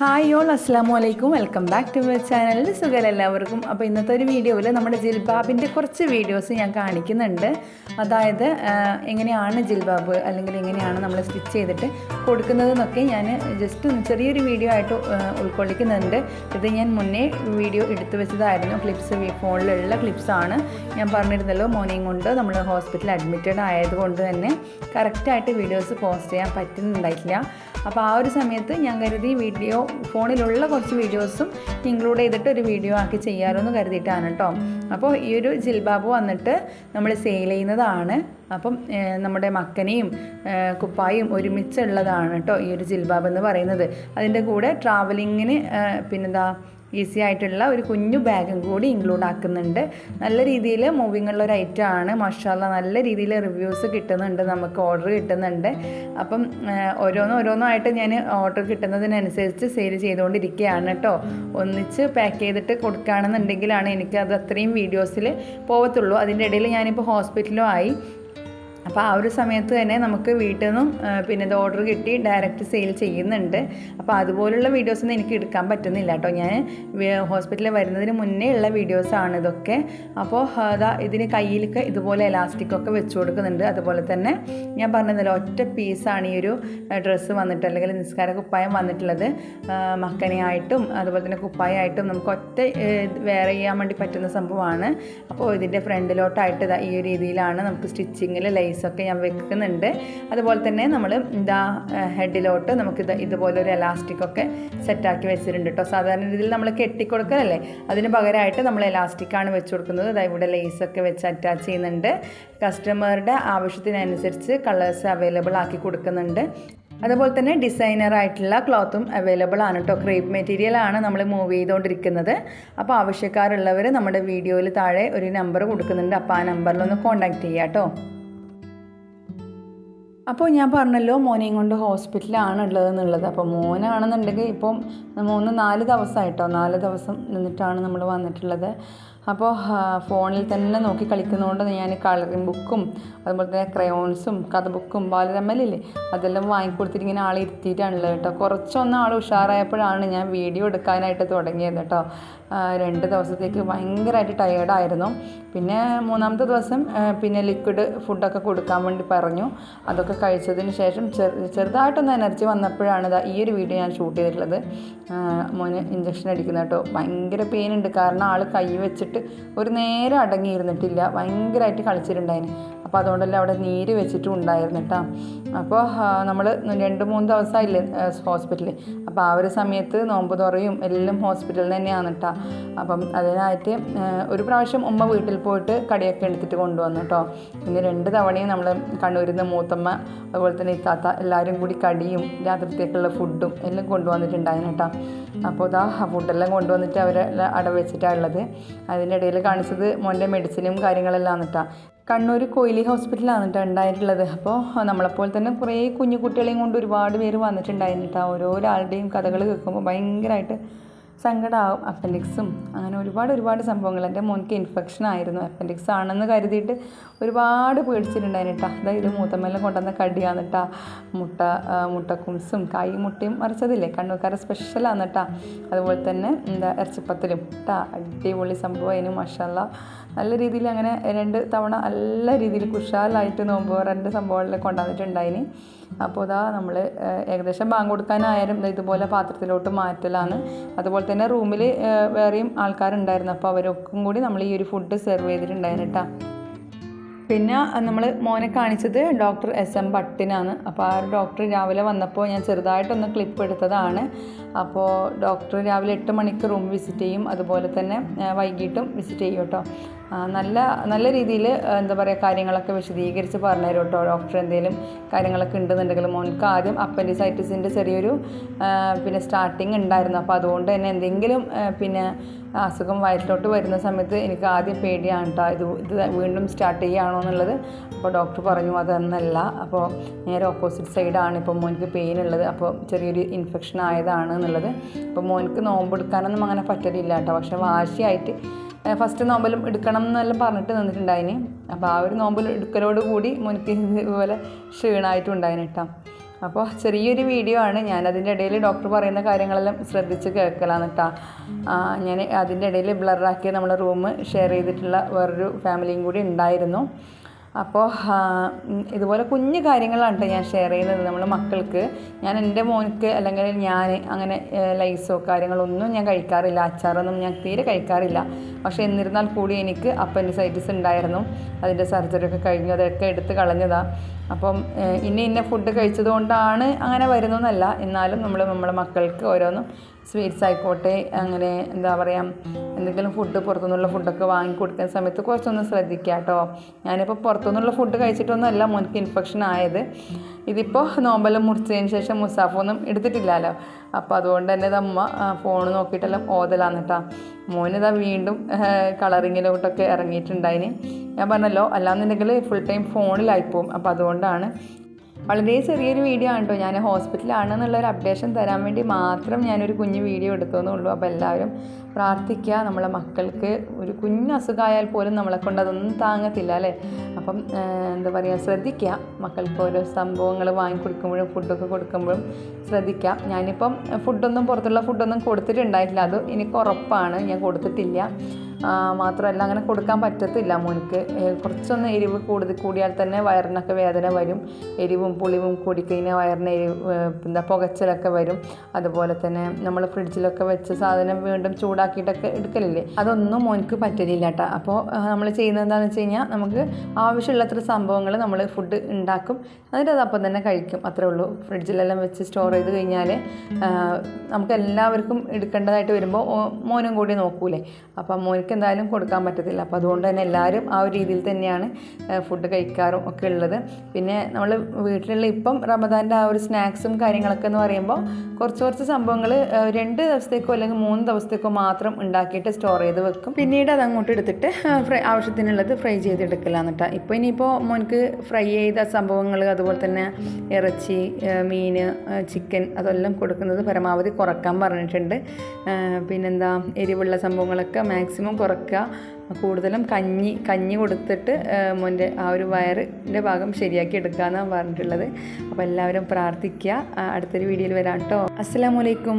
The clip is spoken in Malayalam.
ഹായ് ഓൾ അസ്സാം വലൈക്കും welcome back to my channel സുഖം എല്ലാവർക്കും. അപ്പോൾ ഇന്നത്തെ ഒരു വീഡിയോയിൽ നമ്മുടെ ജിൽബാബിന്റെ കുറച്ച് വീഡിയോസ് ഞാൻ കാണിക്കുന്നുണ്ട്. അതായത് എങ്ങനെയാണ് ജിൽബാബ് അല്ലെങ്കിൽ എങ്ങനെയാണ് നമ്മൾ സ്റ്റിച്ച് ചെയ്തിട്ട് കൊടുക്കുന്നതെന്നൊക്കെ ഞാൻ ജസ്റ്റ് ചെറിയൊരു വീഡിയോ ആയിട്ട് ഉൾക്കൊള്ളിക്കുന്നുണ്ട്. ഇത് ഞാൻ മുന്നേ വീഡിയോ എടുത്തു വെച്ചതായിരുന്നു. ക്ലിപ്സ് ഫോണിലുള്ള ക്ലിപ്സാണ് ഞാൻ പറഞ്ഞിരുന്നല്ലോ മോർണിംഗ് കൊണ്ട് നമ്മൾ ഹോസ്പിറ്റലിൽ അഡ്മിറ്റഡ് ആയതുകൊണ്ട് തന്നെ കറക്റ്റായിട്ട് വീഡിയോസ് പോസ്റ്റ് ചെയ്യാൻ പറ്റുന്നുണ്ടായിട്ടില്ല. അപ്പോൾ ആ ഒരു സമയത്ത് ഞാൻ കരുതി വീഡിയോ ഫോണിലുള്ള കുറച്ച് വീഡിയോസും ഇൻക്ലൂഡ് ചെയ്തിട്ട് ഒരു വീഡിയോ ആക്കി ചെയ്യാമല്ലോ കരുതിയിട്ടാണ് കേട്ടോ അപ്പോൾ ഈ ഒരു ജിൽബാബ് വന്നിട്ട് നമ്മൾ സെയിൽ ചെയ്യുന്നതാണ്. അപ്പം നമ്മുടെ മക്കനെയും കുപ്പായും ഒരുമിച്ചുള്ളതാണ് കേട്ടോ ഈ ഒരു ജിൽബാബ് എന്ന് പറയുന്നത്. അതിന്റെ കൂടെ ട്രാവലിങ്ങിന് പിന്നെന്താ ഈസി ആയിട്ടുള്ള ഒരു കുഞ്ഞു ബാഗും കൂടി ഇൻക്ലൂഡ് ആക്കുന്നുണ്ട്. നല്ല രീതിയിൽ മൂവിങ് ഉള്ള ഒരു ഐറ്റം ആണ്. മഷാല നല്ല രീതിയിൽ റിവ്യൂസ് കിട്ടുന്നുണ്ട്. നമുക്ക് ഓർഡർ കിട്ടുന്നുണ്ട്. അപ്പം ഓരോന്നും ഓരോന്നായിട്ട് ഞാൻ ഓർഡർ കിട്ടുന്നതിനനുസരിച്ച് സെയിൽ ചെയ്തുകൊണ്ടിരിക്കുകയാണ് കേട്ടോ ഒന്നിച്ച് പാക്ക് ചെയ്തിട്ട് കൊടുക്കുകയാണെന്നുണ്ടെങ്കിലാണ് എനിക്ക് അത് അത്രയും വീഡിയോസിൽ പോകത്തുള്ളൂ അതിന്റെ ഇടയിൽ ഞാനിപ്പോൾ ഹോസ്പിറ്റലും ആയി. അപ്പോൾ ആ ഒരു സമയത്ത് തന്നെ നമുക്ക് വീട്ടിൽ നിന്നും പിന്നെ ഇത് ഓർഡർ കിട്ടി ഡയറക്റ്റ് സെയിൽ ചെയ്യുന്നുണ്ട്. അപ്പോൾ അതുപോലുള്ള വീഡിയോസൊന്നും എനിക്ക് എടുക്കാൻ പറ്റുന്നില്ല കേട്ടോ. ഞാൻ ഹോസ്പിറ്റലിൽ വരുന്നതിന് മുന്നേ ഉള്ള വീഡിയോസാണ് ഇതൊക്കെ. അപ്പോൾ അതാ ഇതിന് കയ്യിലൊക്കെ ഇതുപോലെ എലാസ്റ്റിക്കൊക്കെ വെച്ച് കൊടുക്കുന്നുണ്ട്. അതുപോലെ തന്നെ ഞാൻ പറഞ്ഞതല്ലോ ഒറ്റ പീസാണ് ഈ ഒരു ഡ്രസ്സ് വന്നിട്ട് അല്ലെങ്കിൽ നിസ്കാര കുപ്പായം വന്നിട്ടുള്ളത്. മക്കനയായിട്ടും അതുപോലെ തന്നെ കുപ്പായമായിട്ടും നമുക്ക് ഒറ്റ വേറെ ചെയ്യാൻ വേണ്ടി പറ്റുന്ന സംഭവമാണ്. അപ്പോൾ ഇതിന്റെ ഫ്രണ്ടിലോട്ടായിട്ട് ഈ രീതിയിലാണ് നമുക്ക് സ്റ്റിച്ചിങ്ങിൽ ലൈസൊക്കെ ഞാൻ വെക്കുന്നുണ്ട്. അതുപോലെ തന്നെ നമ്മൾ ഇതാ ഹെഡിലോട്ട് നമുക്ക് ഇത് ഇതുപോലെ ഒരു എലാസ്റ്റിക് ഒക്കെ സെറ്റാക്കി വെച്ചിട്ടുണ്ട് കേട്ടോ സാധാരണ രീതിയിൽ നമ്മൾ കെട്ടിക്കൊടുക്കലല്ലേ? അതിന് പകരമായിട്ട് നമ്മൾ എലാസ്റ്റിക്കാണ് വെച്ച് കൊടുക്കുന്നത്. ഇതാ ഇവിടെ ലേസൊക്കെ വെച്ച് അറ്റാച്ച് ചെയ്യുന്നുണ്ട്. കസ്റ്റമറുടെ ആവശ്യത്തിനനുസരിച്ച് കളേഴ്സ് അവൈലബിൾ ആക്കി കൊടുക്കുന്നുണ്ട്. അതുപോലെ തന്നെ ഡിസൈനർ ആയിട്ടുള്ള ക്ലോത്തും അവൈലബിൾ ആണ് കേട്ടോ ക്രേപ്പ് മെറ്റീരിയൽ ആണ് നമ്മൾ മൂവ് ചെയ്തുകൊണ്ടിരിക്കുന്നത് അപ്പോൾ ആവശ്യക്കാരുള്ളവർ നമ്മുടെ വീഡിയോയിൽ താഴെ ഒരു നമ്പർ കൊടുക്കുന്നുണ്ട്. അപ്പോൾ ആ നമ്പറിലൊന്ന് കോൺടാക്റ്റ് ചെയ്യാം കേട്ടോ അപ്പോൾ ഞാൻ പറഞ്ഞല്ലോ മോനെയും കൊണ്ട് ഹോസ്പിറ്റലാണ് ഉള്ളതെന്നുള്ളത് അപ്പോൾ മോനാണെന്നുണ്ടെങ്കിൽ ഇപ്പം മൂന്ന് നാല് ദിവസമായിട്ടോ നാല് ദിവസം നിന്നിട്ടാണ് നമ്മൾ വന്നിട്ടുള്ളത്. അപ്പോൾ ഫോണിൽ തന്നെ നോക്കി കളിക്കുന്നതുകൊണ്ട് ഞാൻ കളറിംഗ് ബുക്കും അതുപോലെ തന്നെ ക്രയോൺസും കഥ ബുക്കും ബാലരമ്മലില്ലേ അതെല്ലാം വാങ്ങിക്കൊടുത്തിട്ട് ഇങ്ങനെ ആളെ ഇരുത്തിയിട്ടാണുള്ളത് കേട്ടോ. കുറച്ചൊന്ന് ആൾ ഉഷാറായപ്പോഴാണ് ഞാൻ വീഡിയോ എടുക്കാനായിട്ട് തുടങ്ങിയത് കേട്ടോ. രണ്ട് ദിവസത്തേക്ക് ഭയങ്കരമായിട്ട് ടയേർഡായിരുന്നു പിന്നെ മൂന്നാമത്തെ ദിവസം പിന്നെ ലിക്വിഡ് ഫുഡൊക്കെ കൊടുക്കാൻ വേണ്ടി പറഞ്ഞു. അതൊക്കെ കഴിച്ചതിന് ശേഷം ചെറു ചെറുതായിട്ടൊന്ന് എനർജി വന്നപ്പോഴാണ് ഈ ഒരു വീഡിയോ ഞാൻ ഷൂട്ട് ചെയ്തിട്ടുള്ളത്. മോന് ഇഞ്ചക്ഷൻ അടിക്കുന്ന കേട്ടോ. ഭയങ്കര പെയിൻ ഉണ്ട്. കാരണം ആൾ കൈ വെച്ചിട്ട് ഒരു നേരം അടങ്ങിയിരുന്നിട്ടില്ല. ഭയങ്കരമായിട്ട് കളിച്ചിട്ടുണ്ടായിന്. അപ്പോൾ അതുകൊണ്ടല്ല അവിടെ നീര് വെച്ചിട്ടും ഉണ്ടായിരുന്നു കേട്ടോ അപ്പോൾ നമ്മൾ രണ്ട് മൂന്ന് ദിവസമായില്ലേ ഹോസ്പിറ്റലിൽ അപ്പോൾ ആ ഒരു സമയത്ത് നോമ്പ് തുറയും എല്ലാം ഹോസ്പിറ്റലിൽ തന്നെയാണ് കേട്ടോ അപ്പം അതിനായിട്ട് ഒരു പ്രാവശ്യം ഉമ്മ വീട്ടിൽ പോയിട്ട് കടിയൊക്കെ എടുത്തിട്ട് കൊണ്ടുവന്നു കേട്ടോ പിന്നെ രണ്ട് തവണയും നമ്മൾ കണ്ണൂരിൽ നിന്ന് മൂത്തമ്മ അതുപോലെ തന്നെ ഇത്താത്ത എല്ലാവരും കൂടി കടിയും രാത്രിത്തേക്കുള്ള ഫുഡും എല്ലാം കൊണ്ടുവന്നിട്ടുണ്ടായിരുന്നു കേട്ടോ അപ്പോൾ ഇതാ ഫുഡെല്ലാം കൊണ്ടുവന്നിട്ട് അവരെ അട വെച്ചിട്ടാണ് ഉള്ളത്. അതിന്റെ ഇടയിൽ കാണിച്ചത് മോന്റെ മെഡിസിനും കാര്യങ്ങളെല്ലാം എന്നിട്ടാണ് കണ്ണൂർ കൊയിലി ഹോസ്പിറ്റലാണ് കേട്ടോ ഉണ്ടായിട്ടുള്ളത്. അപ്പോൾ നമ്മളെപ്പോലെ തന്നെ കുറേ കുഞ്ഞു കുട്ടികളെയും കൊണ്ട് ഒരുപാട് പേര് വന്നിട്ടുണ്ടായിരുന്നു കേട്ടോ. ഓരോരാളുടെയും കഥകൾ കേൾക്കുമ്പോൾ ഭയങ്കരമായിട്ട് സങ്കടമാവും അപ്പൻഡിക്സും അങ്ങനെ ഒരുപാട് ഒരുപാട് സംഭവങ്ങൾ. എന്റെ മോനിക്ക് ഇൻഫെക്ഷൻ ആയിരുന്നു. അപ്പൻഡിക്സ് ആണെന്ന് കരുതിയിട്ട് ഒരുപാട് പേടിച്ചിട്ടുണ്ടായിരുന്നു അതായത് മൂത്തമ്മയെല്ലാം കൊണ്ടുവന്ന കടിയാണ് കേട്ടോ മുട്ട മുട്ടക്കുംസും കൈ മുട്ടയും മറിച്ചതില്ലേ? കണ്ണൂക്കാരെ സ്പെഷ്യലാണ് കേട്ടോ അതുപോലെ തന്നെ എന്താ ഇറച്ചിപ്പത്തിലും ട്ടാ. അടിപൊളി സംഭവം അതിന് മഷാല നല്ല രീതിയിൽ അങ്ങനെ രണ്ട് തവണ നല്ല രീതിയിൽ കുഷാലായിട്ട് നോമ്പ് രണ്ട് സംഭവങ്ങളിൽ കൊണ്ടുവന്നിട്ടുണ്ടായിന്. അപ്പോൾ ഇതാ നമ്മൾ ഏകദേശം ബാങ്ക് കൊടുക്കാനായാലും ഇതുപോലെ പാത്രത്തിലോട്ട് മാറ്റലാണ്. അതുപോലെ തന്നെ റൂമിൽ വേറെയും ആൾക്കാരുണ്ടായിരുന്നു. അപ്പോൾ അവരൊക്കെ കൂടി നമ്മൾ ഈ ഒരു ഫുഡ് സെർവ് ചെയ്തിട്ടുണ്ടായിരുന്നു കേട്ടോ. പിന്നെ നമ്മൾ മോനെ കാണിച്ചത് ഡോക്ടർ എസ് എം ഭട്ടിനാണ്. അപ്പോൾ ആ ഒരു ഡോക്ടർ രാവിലെ വന്നപ്പോൾ ഞാൻ ചെറുതായിട്ടൊന്ന് ക്ലിപ്പ് എടുത്തതാണ്. അപ്പോൾ ഡോക്ടർ രാവിലെ എട്ട് മണിക്ക് റൂം വിസിറ്റ് ചെയ്യും. അതുപോലെ തന്നെ വൈകിട്ടും വിസിറ്റ് ചെയ്യും കേട്ടോ. നല്ല നല്ല രീതിയിൽ എന്താ പറയുക കാര്യങ്ങളൊക്കെ വിശദീകരിച്ച് പറഞ്ഞു തരും കേട്ടോ. ഡോക്ടർ എന്തെങ്കിലും കാര്യങ്ങളൊക്കെ ഉണ്ടെന്നുണ്ടെങ്കിൽ മോൻക്ക് ആദ്യം അപ്പൻഡിസൈറ്റിസിന്റെ ചെറിയൊരു പിന്നെ സ്റ്റാർട്ടിങ് ഉണ്ടായിരുന്നു. അപ്പോൾ അതുകൊണ്ട് തന്നെ എന്തെങ്കിലും പിന്നെ അസുഖം വയറ്റിലോട്ട് വരുന്ന സമയത്ത് എനിക്ക് ആദ്യം പേടിയാണ് കേട്ടോ. ഇത് ഇത് വീണ്ടും സ്റ്റാർട്ട് ചെയ്യുകയാണോ എന്നുള്ളത്. അപ്പോൾ ഡോക്ടർ പറഞ്ഞു അതൊന്നല്ല. അപ്പോൾ നേരെ ഓപ്പോസിറ്റ് സൈഡാണ് ഇപ്പോൾ മോനിക്ക് പെയിൻ ഉള്ളത്. അപ്പോൾ ചെറിയൊരു ഇൻഫെക്ഷൻ ആയതാണ് എന്നുള്ളത്. അപ്പോൾ മോനിക്ക് നോമ്പെടുക്കാനൊന്നും അങ്ങനെ പറ്റലില്ല കേട്ടോ. പക്ഷേ വാശിയായിട്ട് ഫസ്റ്റ് നോമ്പലും എടുക്കണം എന്നെല്ലാം പറഞ്ഞിട്ട് നിന്നിട്ടുണ്ടായിന്. അപ്പോൾ ആ ഒരു നോമ്പൽ എടുക്കലോട് കൂടി മുനിക്ക് ഇതുപോലെ ക്ഷീണമായിട്ടുണ്ടായിന് കേട്ടോ അപ്പോൾ ചെറിയൊരു വീഡിയോ ആണ്. ഞാൻ അതിന്റെ ഇടയിൽ ഡോക്ടർ പറയുന്ന കാര്യങ്ങളെല്ലാം ശ്രദ്ധിച്ച് കേൾക്കലാന്ന് കേട്ടോ ഞാൻ അതിന്റെ ഇടയിൽ ബ്ലറാക്കി നമ്മൾ റൂം ഷെയർ ചെയ്തിട്ടുള്ള വേറൊരു ഫാമിലിയും കൂടി ഉണ്ടായിരുന്നു. അപ്പോൾ ഇതുപോലെ കുഞ്ഞു കാര്യങ്ങളാണ് കേട്ടോ ഞാൻ ഷെയർ ചെയ്യുന്നത് നമ്മൾ മക്കൾക്ക്. ഞാൻ എന്റെ മോനിക്ക് അല്ലെങ്കിൽ ഞാൻ അങ്ങനെ ലൈസോ കാര്യങ്ങളൊന്നും ഞാൻ കഴിക്കാറില്ല. അച്ചാറൊന്നും ഞാൻ തീരെ കഴിക്കാറില്ല. പക്ഷേ എന്നിരുന്നാൽ കൂടി എനിക്ക് അപ്പൻഡിസൈറ്റിസ് ഉണ്ടായിരുന്നു. അതിന്റെ സർജറി ഒക്കെ കഴിഞ്ഞു അതൊക്കെ എടുത്ത് കളഞ്ഞതാണ് അപ്പം ഇന്ന ഇന്ന ഫുഡ് കഴിച്ചത് കൊണ്ടാണ് അങ്ങനെ വരുന്നതെന്നല്ല. എന്നാലും നമ്മൾ നമ്മുടെ മക്കൾക്ക് ഓരോന്നും സ്വീറ്റ്സ് ആയിക്കോട്ടെ അങ്ങനെ എന്താ പറയുക എന്തെങ്കിലും ഫുഡ് പുറത്തുനിന്നുള്ള ഫുഡൊക്കെ വാങ്ങി കൊടുക്കുന്ന സമയത്ത് കുറച്ചൊന്ന് ശ്രദ്ധിക്കുക കേട്ടോ ഞാനിപ്പോൾ പുറത്തുനിന്നുള്ള ഫുഡ് കഴിച്ചിട്ടൊന്നുമല്ല മോനിക്ക് ഇൻഫെക്ഷൻ ആയത്. ഇതിപ്പോൾ നോമ്പെല്ലാം മുറിച്ചതിന് ശേഷം മുസാഫൊന്നും എടുത്തിട്ടില്ലല്ലോ. അപ്പോൾ അതുകൊണ്ട് തന്നെ അമ്മ ഫോൺ നോക്കിയിട്ടെല്ലാം ഓതലാന്ന് കേട്ടോ മോനിതാ വീണ്ടും കളറിങ്ങിലോട്ടൊക്കെ ഇറങ്ങിയിട്ടുണ്ടായിന്. ഞാൻ പറഞ്ഞല്ലോ അല്ലാന്നുണ്ടെങ്കിൽ ഫുൾ ടൈം ഫോണിലായിപ്പോവും അപ്പോൾ അതുകൊണ്ടാണ് വളരെ ചെറിയൊരു വീഡിയോ ആണ് കേട്ടോ ഞാൻ ഹോസ്പിറ്റലാണ് എന്നുള്ളൊരു അപ്ഡേഷൻ തരാൻ വേണ്ടി മാത്രം ഞാനൊരു കുഞ്ഞു വീഡിയോ എടുത്തതെന്നേ ഉള്ളൂ അപ്പോൾ എല്ലാവരും പ്രാർത്ഥിക്കുക. നമ്മളെ മക്കൾക്ക് ഒരു കുഞ്ഞു അസുഖമായാൽ പോലും നമ്മളെ കൊണ്ട് അതൊന്നും താങ്ങത്തില്ല അല്ലേ? അപ്പം എന്താ പറയുക ശ്രദ്ധിക്കുക. മക്കൾക്ക് ഓരോ സംഭവങ്ങൾ വാങ്ങിക്കൊടുക്കുമ്പോഴും ഫുഡൊക്കെ കൊടുക്കുമ്പോഴും ശ്രദ്ധിക്കുക. ഞാനിപ്പം ഫുഡൊന്നും പുറത്തുള്ള ഫുഡൊന്നും കൊടുത്തിട്ടുണ്ടായിട്ടില്ല. അത് എനിക്ക് ഉറപ്പാണ്. ഞാൻ കൊടുത്തിട്ടില്ല. മാത്രമല്ല അങ്ങനെ കൊടുക്കാൻ പറ്റത്തില്ല മോനിക്ക് കുറച്ചൊന്ന് എരിവ് കൂടുതൽ കൂടിയാൽ തന്നെ വയറിനൊക്കെ വേദന വരും. എരിവും പുളിവും കൂടിക്കഴിഞ്ഞാൽ വയറിന് എരിവ് എന്താ പുകച്ചിലൊക്കെ വരും. അതുപോലെ തന്നെ നമ്മൾ ഫ്രിഡ്ജിലൊക്കെ വെച്ച സാധനം വീണ്ടും ചൂടാക്കിയിട്ടൊക്കെ എടുക്കലില്ലേ? അതൊന്നും മോനിക്ക് പറ്റലില്ല കേട്ടോ. അപ്പോൾ നമ്മൾ ചെയ്യുന്നത് എന്താണെന്ന് വെച്ച് കഴിഞ്ഞാൽ നമുക്ക് ആവശ്യമുള്ളത്ര സംഭവങ്ങൾ നമ്മൾ ഫുഡ് ഉണ്ടാക്കും. എന്നിട്ട് അത് അപ്പം തന്നെ കഴിക്കും. അത്രേ ഉള്ളൂ. ഫ്രിഡ്ജിലെല്ലാം വെച്ച് സ്റ്റോർ ചെയ്ത് കഴിഞ്ഞാൽ നമുക്ക് എല്ലാവർക്കും എടുക്കേണ്ടതായിട്ട് വരുമ്പോൾ മോനും കൂടി നോക്കൂലേ? അപ്പം മോനിക്ക് എന്തായാലും കൊടുക്കാൻ പറ്റത്തില്ല. അപ്പോൾ അതുകൊണ്ട് തന്നെ എല്ലാവരും ആ ഒരു രീതിയിൽ തന്നെയാണ് ഫുഡ് കഴിക്കാറും ഒക്കെ ഉള്ളത്. പിന്നെ നമ്മൾ വീട്ടിലുള്ള ഇപ്പം റമദാന്റെ ആ ഒരു സ്നാക്സും കാര്യങ്ങളൊക്കെ എന്ന് പറയുമ്പോൾ കുറച്ച് കുറച്ച് സംഭവങ്ങൾ രണ്ട് ദിവസത്തേക്കോ അല്ലെങ്കിൽ മൂന്ന് ദിവസത്തേക്കോ മാത്രം ഉണ്ടാക്കിയിട്ട് സ്റ്റോർ ചെയ്ത് വെക്കും. പിന്നീട് അത് അങ്ങോട്ട് എടുത്തിട്ട് ഫ്രൈ ആവശ്യത്തിനുള്ളത് ഫ്രൈ ചെയ്തെടുക്കലാന്ന് കേട്ടോ. ഇപ്പോൾ ഇനിയിപ്പോൾ മോനിക്ക് ഫ്രൈ ചെയ്ത സംഭവങ്ങൾ അതുപോലെ തന്നെ ഇറച്ചി മീൻ ചിക്കൻ അതെല്ലാം കൊടുക്കുന്നത് പരമാവധി കുറയ്ക്കാൻ പറഞ്ഞിട്ടുണ്ട്. പിന്നെന്താ എരിവുള്ള സംഭവങ്ങളൊക്കെ മാക്സിമം കുറയ്ക്കുക കൂടുതലും കഞ്ഞി കഞ്ഞി കൊടുത്തിട്ട് മുന്റെ ആ ഒരു വയറിന്റെ ഭാഗം ശരിയാക്കി എടുക്കുക എന്നാണ് പറഞ്ഞിട്ടുള്ളത്. അപ്പോൾ എല്ലാവരും പ്രാർത്ഥിക്കുക. അടുത്തൊരു വീഡിയോയിൽ വരാം കേട്ടോ. അസ്സലാമലൈക്കും